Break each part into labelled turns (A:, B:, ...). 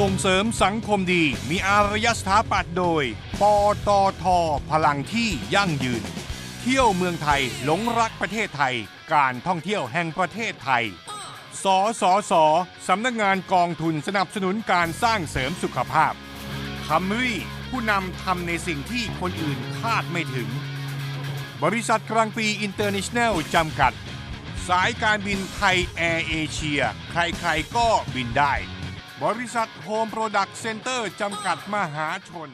A: ส่งเสริมสังคมดี มีอารยสถาปัตย์โดย ปตทพลังที่ยั่งยืน เที่ยวเมืองไทยหลงรักประเทศไทย การท่องเที่ยวแห่งประเทศไทย สสสสำนักงานกองทุนสนับสนุนการสร้างเสริมสุขภาพคัมรี่ผู้นำทำในสิ่งที่คนอื่นคาดไม่ถึง บริษัทกลางปีอินเตอร์เนชั่นแนลจำกัด สายการบินไทยแอร์เอเชีย ใครๆก็บินได้ บริษัทโฮมโปรดักต์เซ็นเตอร์จำกัดมหาชน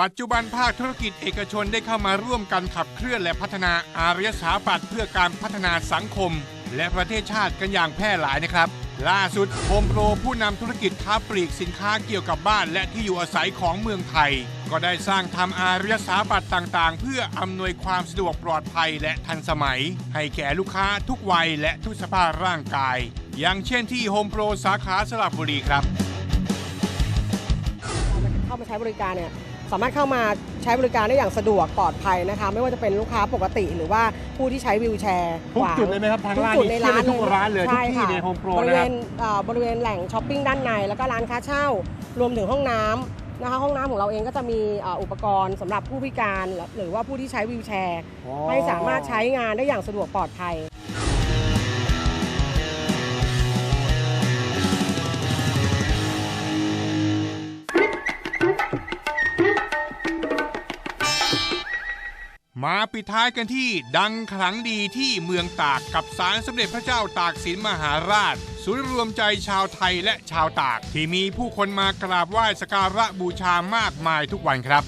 A: ปัจจุบันภาคธุรกิจเอกชนได้เข้ามาร่วมกันขับเคลื่อนและพัฒนาอารยสถาปัตย์เพื่อการพัฒนาสังคม และประเทศชาติกันอย่างแพร่หลายนะครับ ล่าสุดโฮมโปรผู้นำธุรกิจค้าปลีกสินค้าเกี่ยวกับบ้านและที่อยู่อาศัยของเมืองไทย ก็ได้สร้างทำอารยสถาปัตย์ต่างๆ เพื่ออำนวยความสะดวกปลอดภัยและทันสมัย ให้แก่ลูกค้าทุกวัยและทุกสภาพร่างกาย อย่างเช่นที่โฮมโปรสาขาสระบุรีครับ
B: เข้ามาใช้บริการเนี่ยสามารถเข้ามาใช้บริการได้อย่างสะดวกปลอดภัยนะคะ ไม่ว่าจะเป็นลูกค้าปกติหรือว่าผู้ที่ใช้วีลแชร์
A: ทุก
B: ขวาง
A: จุดเลยไหมครับทาง
B: ทุก
A: ร้าน
B: จุด
A: นี้
B: ในร้าน
A: เทียบได้ทุกร้านเลยทุก
B: ช่
A: ที่
B: ค่ะ
A: ใน Home Pro
B: บริ
A: นะ
B: เว
A: ครับ
B: ณเอ่อบริเวณแหล่งช้อปปิ้งด้านใน แล้วก็ร้านค้าเช่ารวมถึงห้องน้ำนะคะห้องน้ำของเราเองก็จะมีเอ่ออุปกรณ์สำหรับผู้พิการ หรือว่าผู้ที่ใช้วีลแชร์ให้สามารถใช้งานได้อย่างสะดวกปลอดภัย
A: มาปิดท้ายกันที่ดังขลังดีที่เมืองตากกับศาลสมเด็จพระเจ้าตากสินมหาราช ศูนย์รวมใจชาวไทยและชาวตาก ที่มีผู้คนมากราบไหว้สกการะบูชามากมายทุกวันครับ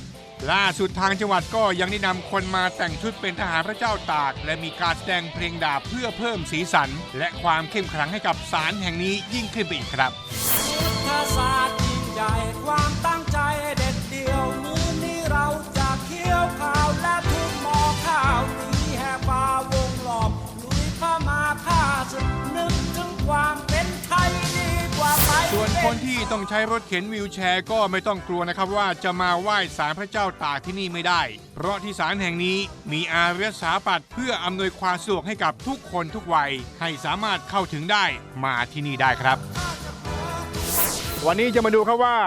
A: ล่าสุดทางจังหวัดก็ยังได้นำคนมาแต่งชุดเป็นทหารพระเจ้าตาก และมีการแสดงเพลงดาบเพื่อเพิ่มสีสัน และความเข้มขลังให้กับศาลแห่งนี้ยิ่งขึ้นไปอีกครับ
C: ยุทธศาสตร์ยิ่งใหญ่ความตั้งใจ ที่ต้อง
A: ใช้รถเข็นวิวแชร์ก็ไม่ต้องกลัวนะครับว่าจะมาไหว้ศาลพระเจ้าตากที่นี่ไม่ได้ เพราะที่ศาลแห่งนี้มีอารยสถาปัตย์เพื่ออำนวยความสะดวกให้กับทุกคนทุกวัย ให้สามารถเข้าถึงได้มาที่นี่ได้ครับ วันนี้จะมาดูครับว่า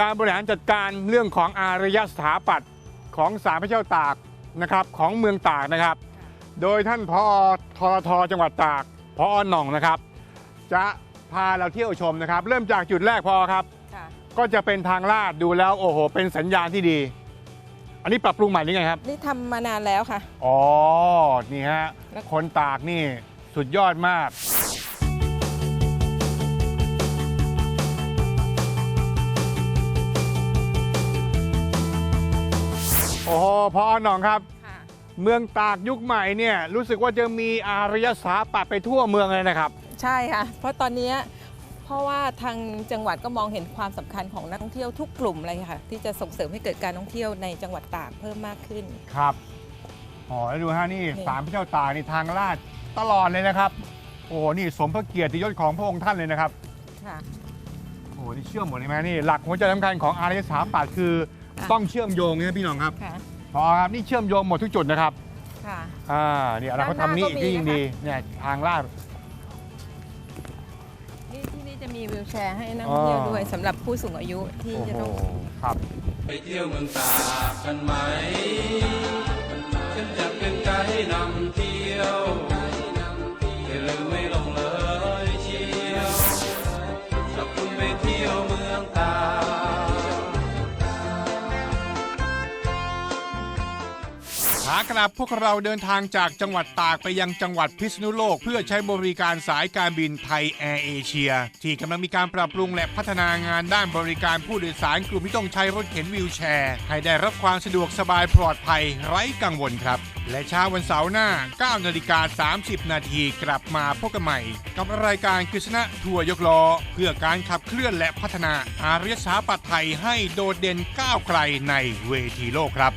A: การบริหารจัดการเรื่องของอารยสถาปัตย์ของศาลพระเจ้าตากนะครับของเมืองตากนะครับ โดยท่านพอทรทจังหวัดตากพอหน่องนะครับ จะ พาเราเที่ยวชมนะครับ เริ่มจากจุดแรกพอครับก็จะเป็นทางลาดดูแล้วโอ้โห เป็นสัญญาณที่ดี อันนี้ปรับปรุงใหม่หรือไงครับ
D: นี่ทำมานานแล้วค่ะ
A: อ๋อ นี่ฮะ
D: แล้ว
A: คนตากนี่สุดยอดมาก โอ้โหพอหน่องครับ
D: ค่ะ
A: เมืองตากยุคใหม่เนี่ย รู้สึกว่าจะมีอารยสถาปัตย์ไปทั่วเมืองเลยนะครับ
D: ใช่ค่ะ เพราะตอนเนี้ยเพราะว่าทางจังหวัดก็มองเห็นความสำคัญของนักท่องเที่ยวทุกกลุ่มเลยค่ะ ที่จะส่งเสริมให้เกิดการท่องเที่ยวในจังหวัดตากเพิ่มมากขึ้น
A: ครับอ๋อแล้วดูฮะนี่
D: นี่
A: สามพระเจ้าตากนี่ทางลาดตลอดเลยนะครับ โอ้โหนี่สมพระเกียรติยศของพระองค์ท่านเลยนะครับ
D: ค่ะ
A: โอ้โหนี่เชื่อมหมดเลยไหมนี่หลักหัวใจสำคัญของอารยสถาปัตย์คือ
D: ค่ะ
A: ต้องเชื่อมโยงนะพี่น้องครับ
D: ค่ะ
A: พอครับนี่เชื่อมโยงหมดทุกจุดนะครับ
D: ค่ะ
A: อ่านี่เราก็ทำนี่อีก
D: ด้านหน้าก็มี
A: ยิ่ง
D: นะคะ
A: ดีเนี่ยทางลาด
D: นี่ที่นี่จะมี วิวแชร์ให้นักท่องเที่ยว
A: อ๋อ
D: ด้วยสำหรับผู้สูงอายุที่
A: โอ้
D: จะ
A: โห
D: ต้อง
A: ครับ
E: ไปเที่ยวเมืองตากกันไหม ฉันจะเป็นไกด์นำเที่ยว
A: ขากลับพวกเราเดินทางจากจังหวัดตากไปยังจังหวัดพิษณุโลก เพื่อใช้บริการสายการบินไทยแอร์เอเชีย ที่กำลังมีการปรับปรุงและพัฒนางานด้านบริการผู้โดยสารกลุ่มที่ต้องใช้รถเข็นวิวแชร์ ให้ได้รับความสะดวกสบายปลอดภัยไร้กังวลครับ และเช้าวันเสาร์หน้า 9นาฬิกา30 นาทีกลับมาพบกันใหม่ กับรายการกฤษณะทัวร์ยกล้อ เพื่อการขับเคลื่อนและพัฒนาอารยสถาปัตย์ไทยให้โดดเด่นก้าวไกลในเวทีโลกครับ